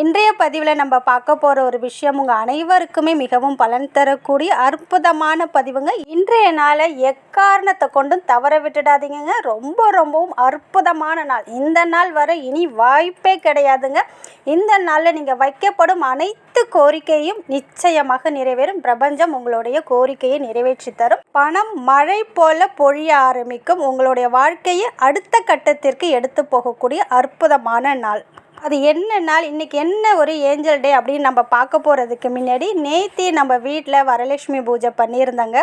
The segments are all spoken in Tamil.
இன்றைய பதிவில் நம்ம பார்க்க போகிற ஒரு விஷயம் உங்கள் அனைவருக்குமே மிகவும் பலன் தரக்கூடிய அற்புதமான பதிவுங்க. இன்றைய நாளை எக்காரணத்தை கொண்டும் தவற விட்டுடாதீங்க ரொம்ப ரொம்பவும் அற்புதமான நாள். இந்த நாள் வர இனி வாய்ப்பே கிடையாதுங்க. இந்த நாளில் நீங்கள் வைக்கப்படும் அனைத்து கோரிக்கையும் நிச்சயமாக நிறைவேறும். பிரபஞ்சம் உங்களுடைய கோரிக்கையை நிறைவேற்றி தரும். பணம் மழை போல பொழிய ஆரம்பிக்கும் உங்களுடைய வாழ்க்கையை அடுத்த கட்டத்திற்கு எடுத்து போகக்கூடிய அற்புதமான நாள். அது என்னன்னால் இன்றைக்கி என்ன ஒரு ஏஞ்சல் டே அப்படின்னு நம்ம பார்க்க போகிறதுக்கு முன்னாடி நேத்தி நம்ம வீட்டில் வரலட்சுமி பூஜை பண்ணியிருந்தாங்க.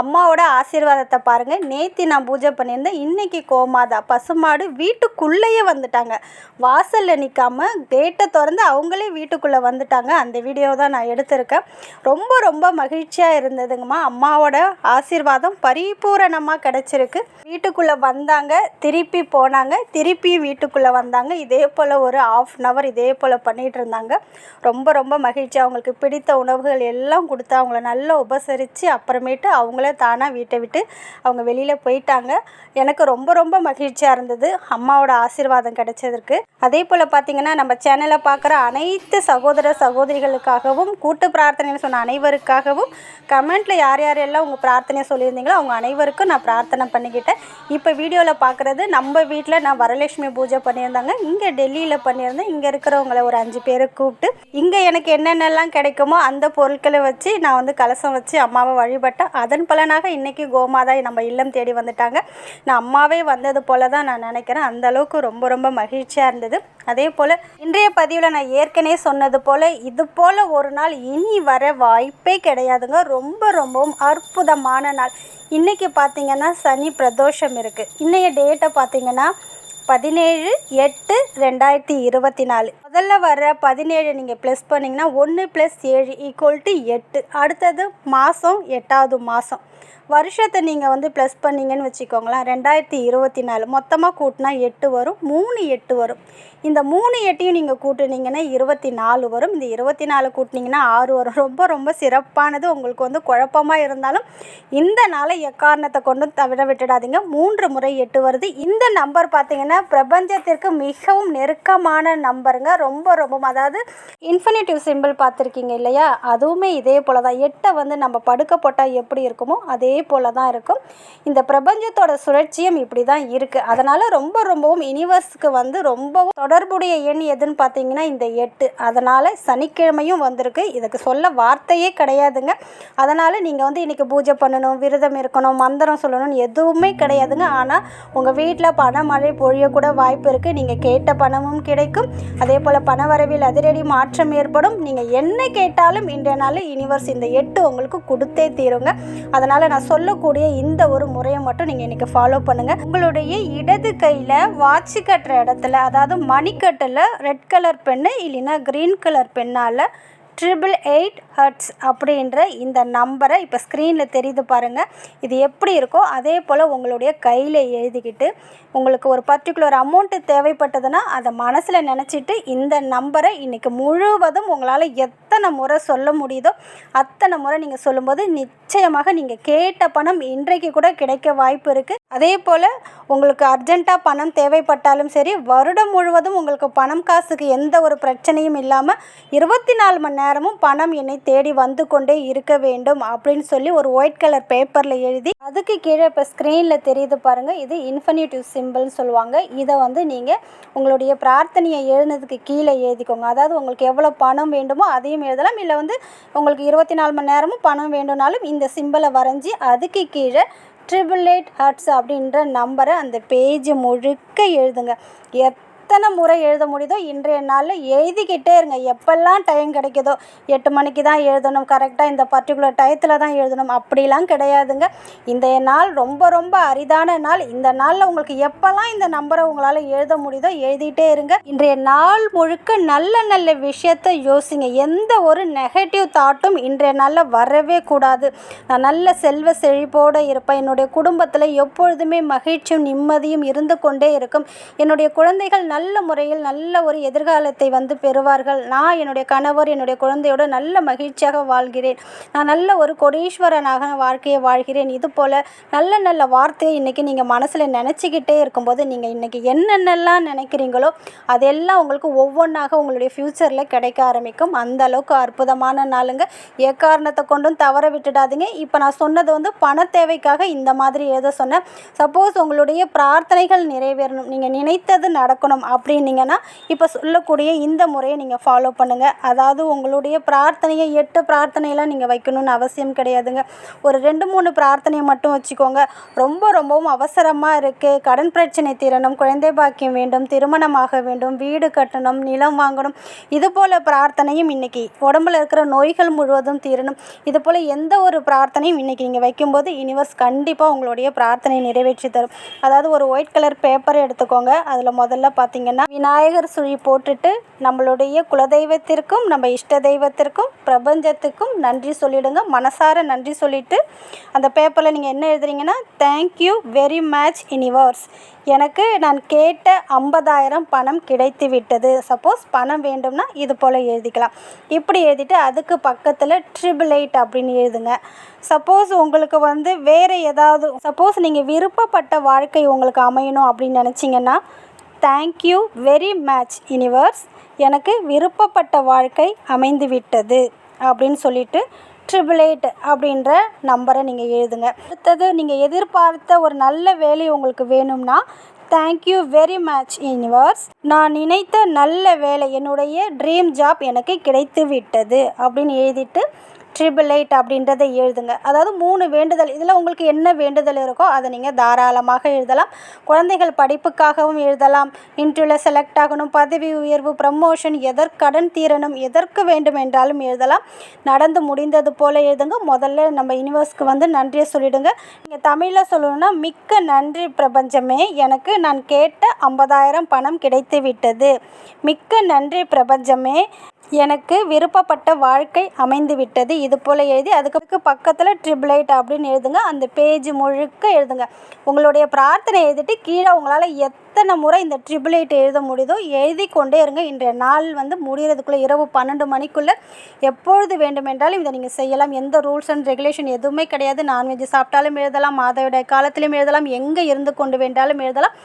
அம்மாவோட ஆசீர்வாதத்தை பாருங்கள் நேத்தி நான் பூஜை பண்ணியிருந்தேன். இன்றைக்கி கோமாதா பசுமாடு வீட்டுக்குள்ளேயே வந்துட்டாங்க. வாசலில் நிற்காம கேட்டை திறந்து அவங்களே வீட்டுக்குள்ளே வந்துட்டாங்க. அந்த வீடியோ தான் நான் எடுத்திருக்கேன். ரொம்ப ரொம்ப மகிழ்ச்சியாக இருந்ததுங்கம்மா. அம்மாவோட ஆசீர்வாதம் பரிபூரணமாக கிடச்சிருக்கு. வீட்டுக்குள்ளே வந்தாங்க திருப்பி போனாங்க திருப்பியும் வீட்டுக்குள்ளே வந்தாங்க. இதே போல் ஒரு ஆஃப் அன் ஹவர் இதே போல் பண்ணிகிட்டு இருந்தாங்க ரொம்ப ரொம்ப மகிழ்ச்சி. அவங்களுக்கு பிடித்த உணவுகள் எல்லாம் கொடுத்து அவங்கள நல்லா உபசரித்து அப்புறமேட்டு அவங்களே தானாக வீட்டை விட்டு அவங்க வெளியில் போயிட்டாங்க. எனக்கு ரொம்ப ரொம்ப மகிழ்ச்சியாக இருந்தது. அம்மாவோட ஆசீர்வாதம் கிடைச்சதற்கு. அதே போல் பார்த்திங்கன்னா நம்ம சேனலை பார்க்குற அனைத்து சகோதர சகோதரிகளுக்காகவும் கூட்டு பிரார்த்தனைன்னு சொன்ன அனைவருக்காகவும் கமெண்ட்டில் யார் யாரெல்லாம் உங்கள் பிரார்த்தனை சொல்லியிருந்தீங்களோ அவங்க அனைவருக்கும் நான் பிரார்த்தனை பண்ணிக்கிட்டேன். இப்போ வீடியோவில் பார்க்குறது நம்ம வீட்டில் நான் வரலட்சுமி பூஜை பண்ணியிருந்தாங்க. இங்கே டெல்லியில் பண்ணி பண்ணியிருந்தேன். இங்கே இருக்கிறவங்கள ஒரு அஞ்சு பேரை கூப்பிட்டு இங்கே எனக்கு என்னென்னலாம் கிடைக்குமோ அந்த பொருட்களை வச்சு நான் வந்து கலசம் வச்சு அம்மாவை வழிபட்டேன். அதன் பலனாக இன்றைக்கி கோமாதா நம்ம இல்லம் தேடி வந்துட்டாங்க. நான் அம்மாவே வந்தது போல தான் நான் நினைக்கிறேன். அந்த அளவுக்கு ரொம்ப ரொம்ப மகிழ்ச்சியாக இருந்தது. அதே போல் இன்றைய பதிவில் நான் ஏற்கனவே சொன்னது போல் இது போல் ஒரு நாள் இனி வர வாய்ப்பே கிடையாதுங்க. ரொம்ப ரொம்பவும் அற்புதமான நாள். இன்றைக்கி பார்த்தீங்கன்னா சனி பிரதோஷம் இருக்குது இன்றைய டேட்டை பார்த்திங்கன்னா பதினேழு எட்டு ரெண்டாயிரத்தி இருபத்தி நாலு. முதல்ல வர பதினேழு நீங்கள் ப்ளஸ் பண்ணிங்கன்னா ஒன்று ப்ளஸ் ஏழு ஈக்குவல் டு எட்டு. அடுத்தது மாதம் எட்டாவது மாதம் வருஷத்தை நீங்கள் வந்து ப்ளஸ் பண்ணிங்கன்னு வச்சுக்கோங்களேன் ரெண்டாயிரத்தி இருபத்தி நாலு. மொத்தமாக கூட்டினா எட்டு வரும் மூணு எட்டு வரும். இந்த மூணு எட்டையும் நீங்கள் கூட்டினீங்கன்னா இருபத்தி நாலு வரும். இந்த இருபத்தி நாலு கூட்டினீங்கன்னா ஆறு வரும். ரொம்ப ரொம்ப சிறப்பானது. உங்களுக்கு வந்து குழப்பமாக இருந்தாலும் இந்த நாளை எக்காரணத்தை கொண்டும் தவிர விட்டுடாதீங்க. மூன்று முறை எட்டு வருது. இந்த நம்பர் பார்த்தீங்கன்னா பிரபஞ்சத்திற்கு மிகவும் நெருக்கமான நம்பருங்க. ரொம்ப ரொம்ப அதாவது இன்ஃபினிட்டிவ் சிம்பிள் பார்த்துருக்கீங்க இல்லையா? அதுவுமே இதே போல் தான் எட்டை வந்து நம்ம படுக்க போட்டால் எப்படி இருக்குமோ அது அதே போல் தான் இருக்கும். இந்த பிரபஞ்சத்தோட சுழற்சியும் இப்படி தான் இருக்குது அதனால் ரொம்ப ரொம்பவும் யூனிவர்ஸுக்கு வந்து ரொம்பவும் தொடர்புடைய எண் எதுன்னு பார்த்தீங்கன்னா இந்த எட்டு. அதனால் சனிக்கிழமையும் வந்திருக்கு. இதுக்கு சொல்ல வார்த்தையே கிடையாதுங்க. அதனால் நீங்கள் வந்து இன்றைக்கி பூஜை பண்ணணும் விரதம் இருக்கணும் மந்திரம் சொல்லணும்னு எதுவுமே கிடையாதுங்க. ஆனால் உங்கள் வீட்டில் பண மழை பொழியக்கூட வாய்ப்பு இருக்குது நீங்கள் கேட்ட பணமும் கிடைக்கும். அதே போல் பண வரவில் அதிரடி மாற்றம் ஏற்படும். நீங்கள் என்ன கேட்டாலும் இன்றைய நாள் யூனிவர்ஸ் இந்த எட்டு உங்களுக்கு கொடுத்தே தீருங்க. அதனால் நான் சொல்லக்கூடிய இந்த ஒரு முறையை மட்டும் நீங்கள் இன்றைக்கி ஃபாலோ பண்ணுங்கள் உங்களுடைய இடது கையில் வாட்ச் கட்டுற இடத்துல அதாவது மணிக்கட்டில் ரெட் கலர் பென்னு இல்லைன்னா க்ரீன் கலர் பெண்ணால் ட்ரிபிள் எயிட் ஹர்ட்ஸ் அப்படின்ற இந்த நம்பரை இப்போ ஸ்க்ரீனில் தெரியுது பாருங்கள் இது எப்படி இருக்கோ அதே போல் உங்களுடைய கையில் எழுதிக்கிட்டு உங்களுக்கு ஒரு பர்டிகுலர் அமௌண்ட்டு தேவைப்பட்டதுன்னா அதை மனசில் நினச்சிட்டு இந்த நம்பரை இன்றைக்கி முழுவதும் உங்களால் எத்தனை முறை சொல்ல முடியுதோ அத்தனை முறை நீங்கள் சொல்லும்போது நிச்சயமாக நீங்கள் கேட்ட பணம் இன்றைக்கு கூட கிடைக்க வாய்ப்பு இருக்குது அதே போல் உங்களுக்கு அர்ஜெண்ட்டாக பணம் தேவைப்பட்டாலும் சரி வருடம் முழுவதும் உங்களுக்கு பணம் காசுக்கு எந்த ஒரு பிரச்சனையும் இல்லாமல் இருபத்தி நாலு மணி நேரம் நேரமும் பணம் என்னை தேடி வந்து கொண்டே இருக்க வேண்டும் அப்படின்னு சொல்லி ஒரு ஒயிட் கலர் பேப்பரில் எழுதி அதுக்கு கீழே இப்போ ஸ்க்ரீனில் தெரியுது பாருங்கள் இது இன்ஃபினிட்டிவ் சிம்பிள்னு சொல்லுவாங்க. இதை வந்து நீங்கள் உங்களுடைய பிரார்த்தனையை எழுதுனதுக்கு கீழே எழுதிக்கோங்க. அதாவது உங்களுக்கு எவ்வளோ பணம் வேண்டுமோ அதையும் எழுதலாம். இல்லை வந்து உங்களுக்கு இருபத்தி நாலு மணி நேரமும் பணம் வேண்டும்னாலும் இந்த சிம்பிளை வரைஞ்சி அதுக்கு கீழே ட்ரிபிள் எயிட் ஹர்ட்ஸ் அப்படின்ற நம்பரை அந்த பேஜ் முழுக்க எழுதுங்க. எத் எத்தனை முறை எழுத முடியுதோ இன்றைய நாளில் எழுதிக்கிட்டே இருங்க. எப்பெல்லாம் டைம் கிடைக்குதோ? எட்டு மணிக்கு தான் எழுதணும். கரெக்டாக இந்த பர்டிகுலர் டயத்தில் தான் எழுதணும். அப்படிலாம் கிடையாதுங்க. இந்த நாள் ரொம்ப ரொம்ப அரிதான நாள். இந்த நாளில் உங்களுக்கு எப்போல்லாம் இந்த நம்பரை உங்களால் எழுத முடியுதோ எழுதிட்டே இருங்க. இன்றைய நாள் முழுக்க நல்ல நல்ல விஷயத்தை யோசிங்க. எந்த ஒரு நெகட்டிவ் தாட்டும் இன்றைய நாளில் வரவே கூடாது. நான் நல்ல செல்வ செழிப்போடு இருப்பேன். என்னுடைய குடும்பத்தில் எப்பொழுதுமே மகிழ்ச்சியும் நிம்மதியும் இருந்து கொண்டே இருக்கும். என்னுடைய குழந்தைகள் நல்ல நல்ல முறையில் நல்ல ஒரு எதிர்காலத்தை வந்து பெறுவார்கள். நான் என்னுடைய கணவர் என்னுடைய குழந்தையோட நல்ல மகிழ்ச்சியாக வாழ்கிறேன். நான் நல்ல ஒரு கொடீஸ்வரனாக வாழ்க்கையை வாழ்கிறேன். இது போல் நல்ல நல்ல வார்த்தையை இன்றைக்கி நீங்கள் மனசில் நினச்சிக்கிட்டே இருக்கும்போது நீங்கள் இன்றைக்கி என்னென்னலாம் நினைக்கிறீங்களோ அதெல்லாம் உங்களுக்கு ஒவ்வொன்றாக உங்களுடைய ஃப்யூச்சரில் கிடைக்க ஆரம்பிக்கும். அந்த அளவுக்கு அற்புதமான நாளுங்க. எக்காரணத்தை கொண்டும் தவற விட்டுடாதீங்க. இப்போ நான் சொன்னது வந்து பண தேவைக்காக இந்த மாதிரி எழுத சொன்னேன். சப்போஸ் உங்களுடைய பிரார்த்தனைகள் நிறைவேறணும். நீங்கள் நினைத்தது நடக்கணும். அப்படின்னீங்கன்னா இப்போ சொல்லக்கூடிய இந்த முறையை நீங்கள் ஃபாலோ பண்ணுங்கள் அதாவது உங்களுடைய பிரார்த்தனையை எட்டு பிரார்த்தனையெல்லாம் நீங்கள் வைக்கணும்னு அவசியம் கிடையாதுங்க. ஒரு ரெண்டு மூணு பிரார்த்தனையை மட்டும் வச்சுக்கோங்க. ரொம்ப ரொம்பவும் அவசரமாக இருக்குது கடன் பிரச்சனை தீரணும் குழந்தை பாக்கியம் வேண்டும் திருமணமாக வேண்டும் வீடு கட்டணும் நிலம் வாங்கணும். இது போல் பிரார்த்தனையும் இன்றைக்கி உடம்புல இருக்கிற நோய்கள் முழுவதும் தீரணும். இது போல் எந்த ஒரு பிரார்த்தனையும் இன்றைக்கி நீங்கள் வைக்கும்போது யூனிவர்ஸ் கண்டிப்பாக உங்களுடைய பிரார்த்தனை நிறைவேற்றி தரும். அதாவது ஒரு ஒயிட் கலர் பேப்பர் எடுத்துக்கோங்க. அதில் முதல்ல பார்த்தீங்கன்னா விநாயகர் சுழி போட்டுட்டு நம்மளுடைய குலதெய்வத்திற்கும் நம்ம இஷ்ட தெய்வத்திற்கும் பிரபஞ்சத்துக்கும் நன்றி சொல்லிவிடுங்க மனசார நன்றி சொல்லிவிட்டு அந்த பேப்பரில் நீங்கள் என்ன எழுதுறீங்கன்னா thank you very much universe எனக்கு நான் கேட்ட ஐம்பதாயிரம் பணம் கிடைத்து விட்டது. சப்போஸ் பணம் வேண்டும்னா இது போல் எழுதிக்கலாம். இப்படி எழுதிட்டு அதுக்கு பக்கத்தில் ட்ரிபிள் எயிட் அப்படின்னு எழுதுங்க. சப்போஸ் உங்களுக்கு வந்து வேறு ஏதாவது சப்போஸ் நீங்கள் விருப்பப்பட்ட வாழ்க்கை உங்களுக்கு அமையணும் அப்படின்னு நினச்சிங்கன்னா தேங்க்யூ வெரி மச் யூனிவர்ஸ் எனக்கு விருப்பப்பட்ட வாழ்க்கை அமைந்து விட்டது அப்படின்னு சொல்லிட்டு ட்ரிபிள் எயிட் அப்படின்ற நம்பரை நீங்கள் எழுதுங்க. அடுத்தது நீங்கள் எதிர்பார்த்த ஒரு நல்ல வேலை உங்களுக்கு வேணும்னா தேங்க்யூ வெரி மச் யூனிவர்ஸ் நான் நினைத்த நல்ல வேலை என்னுடைய ட்ரீம் ஜாப் எனக்கு கிடைத்து விட்டது அப்படின்னு எழுதிட்டு ட்ரிபிள் எயிட் அப்படின்றத எழுதுங்க. அதாவது மூணு வேண்டுதல் இதில் உங்களுக்கு என்ன வேண்டுதல் இருக்கோ அதை நீங்கள் தாராளமாக எழுதலாம். குழந்தைகள் படிப்புக்காகவும் எழுதலாம். இன்டர்வியூவில் செலக்ட் ஆகணும். பதவி உயர்வு ப்ரமோஷன் எதற்கடன் தீரணும் எதற்கு வேண்டும் என்றாலும் எழுதலாம். நடந்து முடிந்தது போல் எழுதுங்க. முதல்ல நம்ம யூனிவர்ஸ்க்கு வந்து நன்றியை சொல்லிடுங்க. நீங்கள் தமிழில் சொல்லணும்னா மிக்க நன்றி பிரபஞ்சமே. எனக்கு நான் கேட்ட ஐம்பதாயிரம் பணம் கிடைத்து விட்டது. மிக்க நன்றி பிரபஞ்சமே. எனக்கு விருப்பப்பட்ட வாழ்க்கை அமைந்துவிட்டது இது போல் எழுதி அதுக்கு பக்கத்தில் ட்ரிபிள் எயிட் அப்படின்னு எழுதுங்க. அந்த பேஜ் முழுக்க எழுதுங்க. உங்களுடைய பிரார்த்தனை எழுதிட்டு கீழே உங்களால் எத்தனை முறை இந்த ட்ரிபிள் எயிட் எழுத முடியுதோ எழுதி கொண்டே இருங்க. இன்றைய நாள் வந்து முடிகிறதுக்குள்ளே இரவு பன்னெண்டு மணிக்குள்ளே எப்பொழுது வேண்டுமென்றாலும் இதை நீங்கள் செய்யலாம். எந்த ரூல்ஸ் அண்ட் ரெகுலேஷன் எதுவுமே கிடையாது. நான்வெஜ் சாப்பிட்டாலும் எழுதலாம். மாதவிட காலத்திலும் எழுதலாம். எங்கே இருந்து கொண்டு வேண்டாலும் எழுதலாம்.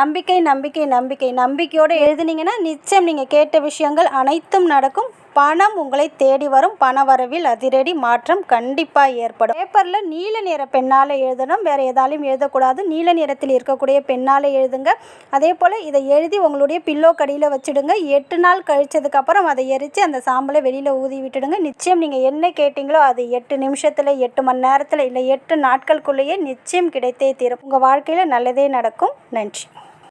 நம்பிக்கை நம்பிக்கை நம்பிக்கை. நம்பிக்கையோடு எழுதுனீங்கன்னா நிச்சயம் நீங்கள் கேட்ட விஷயங்கள் அனைத்தும் நடக்கும். பணம் உங்களை தேடி வரும். பண வரவில் அதிரடி மாற்றம் கண்டிப்பாக ஏற்படும். பேப்பரில் நீல நிற பெண்ணால் எழுதணும். வேறு எதாலையும் எழுதக்கூடாது. நீல நிறத்தில் இருக்கக்கூடிய பெண்ணால் எழுதுங்க. அதே போல் இதை எழுதி உங்களுடைய பில்லோ கடியில் வச்சுடுங்க. எட்டு நாள் கழிச்சதுக்கப்புறம் அதை எரித்து அந்த சாம்பலை வெளியில் ஊதி விட்டுடுங்க. நிச்சயம் நீங்கள் என்ன கேட்டிங்களோ அது எட்டு நிமிஷத்தில் எட்டு மணி நேரத்தில் இல்லை எட்டு நாட்களுக்குள்ளேயே நிச்சயம் கிடைத்தே தீரும். உங்கள் வாழ்க்கையில் நல்லதே நடக்கும். நன்றி.